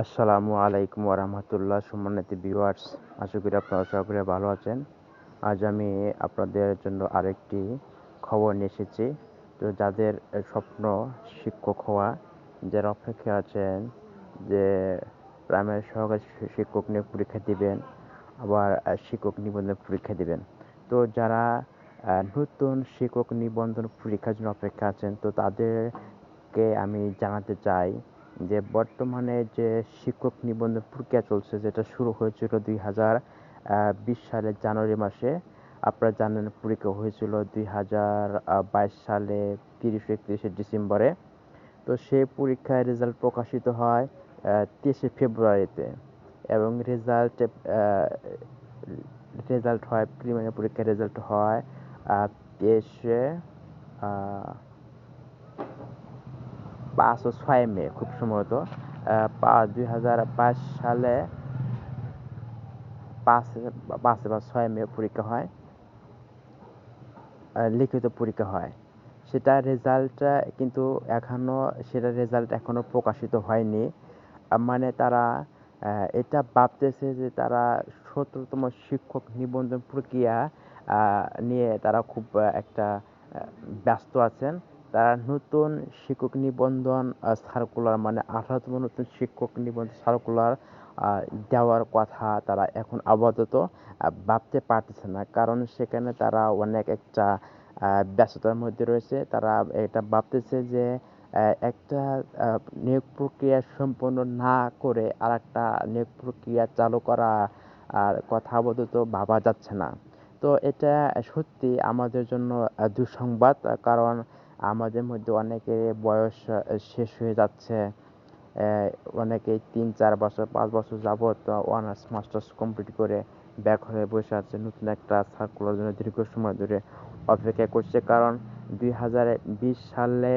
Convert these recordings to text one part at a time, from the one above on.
আসসালামু আলাইকুম ওরহামতুল্লাহ সম্মানিত ভিউয়ার্স আশা করি আপনারা সকলে ভালো আছেন। আজ আমি আপনাদের জন্য আরেকটি খবর নিয়ে এসেছি। তো যাদের স্বপ্ন শিক্ষক হওয়া, যারা অপেক্ষা আছেন যে প্রাইমারি সহকারী শিক্ষক নিয়ে পরীক্ষা দিবেন, আবার শিক্ষক নিবন্ধন পরীক্ষা দিবেন। তো যারা নতুন শিক্ষক নিবন্ধন পরীক্ষার জন্য অপেক্ষা আছেন, তো তাদেরকে আমি জানাতে চাই যে বর্তমানে যে শিক্ষক নিবন্ধন প্রক্রিয়া চলছে, যেটা শুরু হয়েছিল দুই হাজার বিশ সালের জানুয়ারি মাসে, আপনারা জানেন পরীক্ষা হয়েছিল দুই হাজার বাইশ সালে তিরিশ, একত্রিশে ডিসেম্বরে। তো সেই পরীক্ষায় রেজাল্ট প্রকাশিত হয় তেইশে ফেব্রুয়ারিতে এবং রেজাল্ট রেজাল্ট হয়, প্রিলিমিনারি পরীক্ষার রেজাল্ট হয় তেইশে পাঁচ ও ছয় মে, খুব সম্ভবত দুই হাজার বাইশ সালে পাঁচ, পাঁচে বা ছয় মে পরীক্ষা হয় লিখিত পরীক্ষা হয়। সেটা রেজাল্টটা কিন্তু এখনও সেটা রেজাল্ট এখনও প্রকাশিত হয়নি। মানে তারা এটা ভাবতেছে যে তারা সতেরোতম শিক্ষক নিবন্ধন প্রক্রিয়া নিয়ে তারা খুব একটা ব্যস্ত আছেন। তারা নতুন শিক্ষক নিবন্ধন সার্কুলার মানে আঠারোতম নতুন শিক্ষক নিবন্ধন সার্কুলার দেওয়ার কথা তারা এখন আপাতত ভাবতে পারতেছে না। কারণ সেখানে তারা অনেক একটা ব্যস্ততার মধ্যে রয়েছে। তারা এটা ভাবতেছে যে একটা নিয়োগ প্রক্রিয়া সম্পন্ন না করে আর একটা নিয়োগ প্রক্রিয়া চালু করা, আর কথা আপাতত ভাবা যাচ্ছে না। তো এটা সত্যি আমাদের জন্য দুঃসংবাদ। কারণ আমাদের মধ্যে অনেকের বয়স শেষ হয়ে যাচ্ছে। অনেকেই তিন, চার বছর, পাঁচ বছর যাবৎ অনার্স মাস্টার্স কমপ্লিট করে ব্যাক হয়ে বসে আছে নতুন একটা সার্কুলার জন্য দীর্ঘ সময় ধরে অপেক্ষা করছে। কারণ দুই হাজার বিশ সালে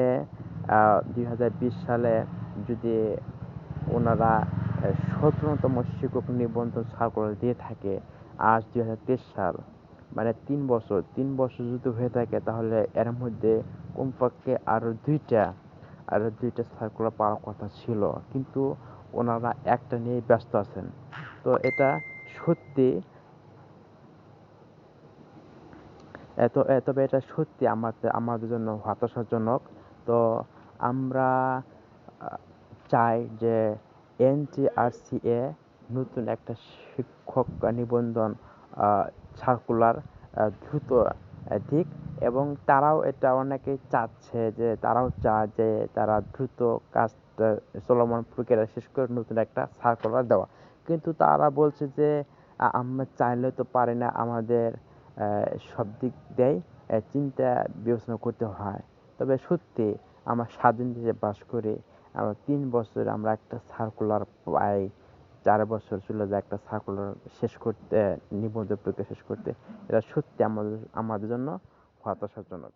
দুই হাজার বিশ সালে যদি ওনারা সতেরোতম শিক্ষক নিবন্ধন সার্কুলার দিয়ে থাকে, আজ দুই হাজার তেইশ সাল মানে তিন বছর তিন বছর যদি হয়ে থাকে তাহলে এর মধ্যে কমপক্ষে আরও দুইটা আরও দুইটা সার্কুলার পাওয়ার কথা ছিল। কিন্তু ওনারা একটা নিয়ে ব্যস্ত আছেন। তো এটা সত্যি, এত তবে এটা সত্যি আমাদের আমাদের জন্য হতাশাজনক। তো আমরা চাই যে এনটিআরসিএ নতুন একটা শিক্ষক নিবন্ধন সার্কুলার দ্রুত দিক এবং তারাও এটা অনেকেই চাচ্ছে যে, তারাও চায় যে, তারা দ্রুত কাজটা, চলমান প্রক্রিয়া শেষ করে নতুন একটা সার্কুলার দেওয়া। কিন্তু তারা বলছে যে আমরা চাইলে তো পারি না, আমাদের সব দিক দিয়েই চিন্তা বিবেচনা করতে হয়। তবে সত্যি, আমরা স্বাধীন দেশে বাস করি, আমরা তিন বছর আমরা একটা সার্কুলার পাই, চার বছর চলে যায় একটা সার্কুলার শেষ করতে, নিবন্ধন প্রক্রিয়া শেষ করতে। এটা সত্যি আমাদের আমাদের জন্য হতাশাজনক।